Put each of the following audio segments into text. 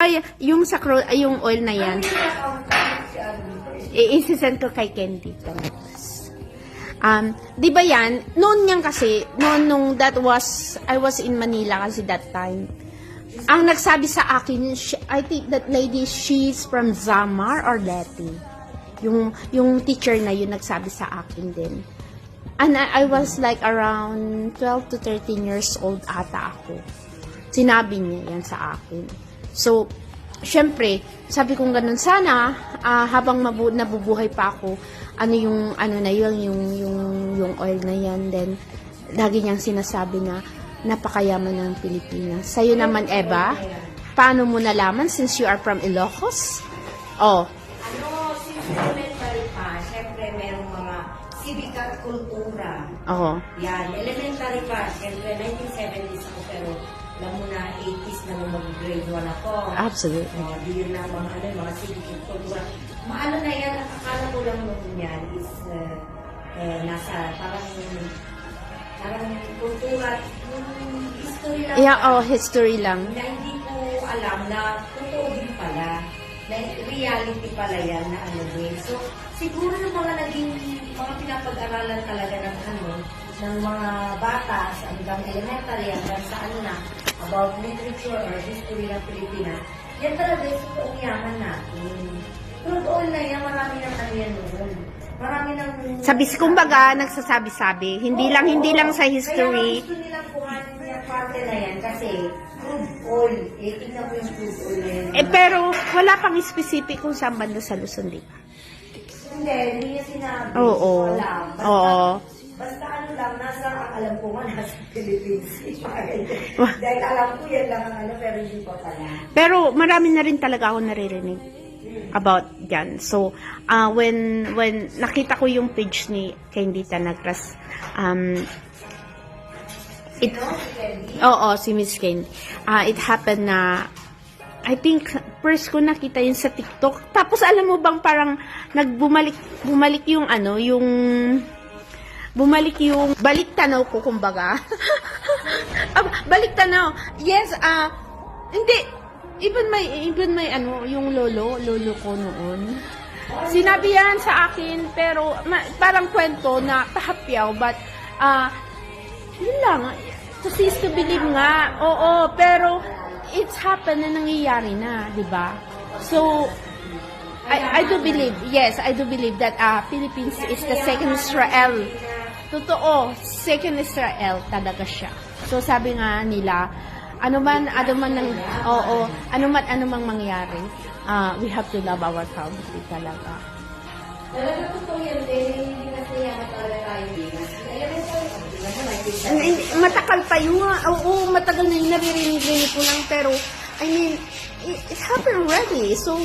Ay, yung sa cro- ay, yung oil na yan, i-send ko kay Candy. Um, di ba yan, noon yan kasi, noon nung that was, I was in Manila kasi that time, ang nagsabi sa akin, she- I think that lady, she's from Zamar or Leti. Yung, yung teacher na yun nagsabi sa akin din. And I, I was like around 12 to 13 years old ata ako. Sinabi niya yan sa akin. So, syempre, sabi kong ganun, sana ah, habang mabu- nabubuhay pa ako, ano yung, ano na yun, yung, yung, yung oil na yan, then, lagi niyang sinasabi na, napakayaman ng Pilipinas. Sa'yo naman, Eva, paano mo nalaman since you are from Ilocos? Oh, Ano, since elementary pa, syempre merong mga civic at kultura. oh. Yan, elementary pa, syempre 1970s ako pero alam mo na 80s na nung mag-grade 1 ako. Absolutely. Oh, di yun na mga ano, mga at kultura. Maano na yan, akala ko lang nung yan is uh, eh, nasa parang parang kultura, yung history lang. Yeah, oh, history lang. na hindi ko alam na totoo din pala. Na reality pala yan na ano din. So, siguro yung mga naging, mga pinapag-aralan talaga ng ano, ng mga bata sa hanggang elementary, hanggang sa ano na, about literature or history ng Pilipinas, yan talaga yung totoong yaman natin. Pero doon na yan, marami ng ano yan noon. Marami ng... Sabi, kumbaga, nagsasabi-sabi. Hindi lang, hindi lang sa Kaya history. gusto nilang kuhanin yung parte na yan kasi crude oil. Eh, tingnan mo yung crude oil na yan. Eh, pero wala pang specific kung saan banda sa Luzon, di ba? Hindi, hindi niya sinabi. Oo. Wala. Basta, Oo. Nasa, alam ko nga, nasa Philippines. Dahil alam ko yan lang ang ano, pero hindi pa pala. Pero marami na rin talaga ako naririnig about yan. So, uh, when when nakita ko yung page ni Candy Tanagras, um, it, No, si Candy? oo, si Miss Candy, uh, it happened na, I think, first ko nakita yun sa TikTok. Tapos, alam mo bang parang nagbumalik, bumalik yung ano, yung, bumalik yung, balik tanaw ko, kumbaga. Balik tanaw. Yes, ah, hindi, even may, even may ano, yung lolo, lolo ko noon. Sinabi yan sa akin, pero ma- parang kwento na tahapyaw, but, ah, yun lang. To is to believe nga. Oo, pero it's happened na nangyayari na, di ba? So, I, I do believe, yes, I do believe that uh, Philippines is the second Israel. Totoo, second Israel talaga siya. So, sabi nga nila, ano man, ano man ng, oo, ano man, ano mang mangyari, uh, we have to love our country talaga. Talaga totoo yan, dahil hindi na siya talaga tayo And, and, matagal pa yun. Oo, matagal na yung naririnig-rinig ko lang. Pero, I mean, it, it happened already. So,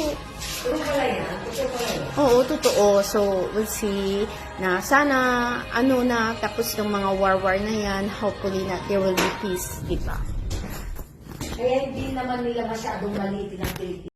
Oo, totoo. So, we'll see na sana, ano na, tapos ng mga war-war na yan, hopefully na there will be peace, di ba? Kaya hindi naman nila masyadong malitin ang Pilipinas.